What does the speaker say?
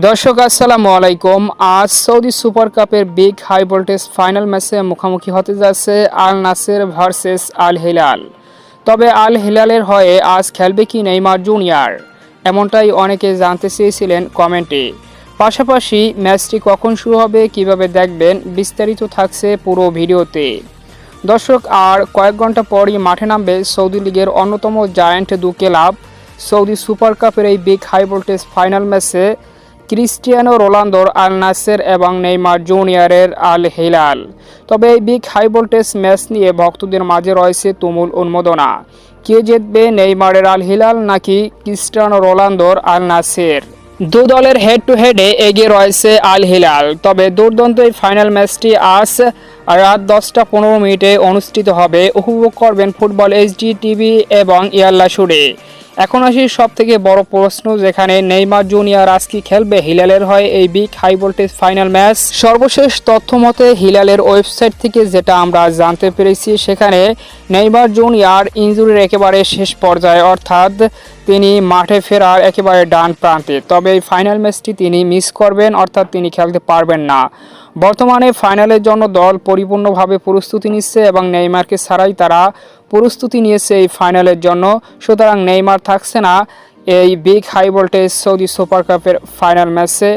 দর্শক, আসসালামু আলাইকুম। আজ সৌদি সুপার কাপের বিগ হাই ভোল্টেজ ফাইনাল ম্যাচে মুখোমুখি হতে যাচ্ছে Al Nassr versus Al Hilal. তবে আল হিলালের হয়ে আজ খেলবে কি নেইমার জুনিয়র? এমনটাই অনেকে জানতে চেয়েছিলেন কমেন্টে। পাশাপাশি ম্যাচটি কখন শুরু হবে, কীভাবে দেখবেন, বিস্তারিত থাকছে পুরো ভিডিওতে। দর্শক, আর কয়েক ঘণ্টা পরই মাঠে নামবে সৌদি লীগের অন্যতম জায়ান্ট দু ক্লাব সৌদি সুপার কাপের এই বিগ হাই ভোল্টেজ ফাইনাল ম্যাচে ক্রিস্টিয়ানো রোনালদোর আল নাসের এবং নেইমার জুনিয়রের আল হিলাল। তবে এই বিগ হাই ভোল্টেজ ম্যাচ নিয়ে ভক্তদের মাঝে রয়েছে তুমুল উন্মোদনা। কে জিতবে নেইমারের আল হিলাল নাকি ক্রিস্টিয়ানো রোনালদোর আল নাসের? দু দলের হেড টু হেডে এগিয়ে রয়েছে আল হিলাল, তবে দুর্দান্ত এই ফাইনাল ম্যাচটি আজ রাত দশটা পনেরো মিনিটে অনুষ্ঠিত হবে। উপভোগ করবেন ফুটবল এইচডি টিভি এবং ইয়াল্লা সুরে এখন আসি সব থেকে বড় প্রশ্ন, যেখানে নেইমার জুনিয়র কি খেলবে? হিলালের হয় এই big high voltage final match সর্বশেষ তথ্য মতে, হিলালের ওয়েবসাইট থেকে যেটা আমরা জানতে পেরেছি, সেখানে নেইমার জুনিয়র ইঞ্জুরির একেবারে শেষ পর্যায়ে, অর্থাৎ তিনি মাঠে ফেরার একেবারে ডান প্রান্তে। তবে এই ফাইনাল ম্যাচটি তিনি মিস করবেন, অর্থাৎ তিনি খেলতে পারবেন না। বর্তমানে ফাইনালের জন্য দল পরিপূর্ণভাবে প্রস্তুতি নিচ্ছে এবং নেইমারকে ছাড়াই তারা প্রস্তুতি নিয়েছে এই ফাইনালের জন্য। সুতরাং নেইমার থাকছে না এই big high voltage Saudi super কাপের ফাইনাল ম্যাচে।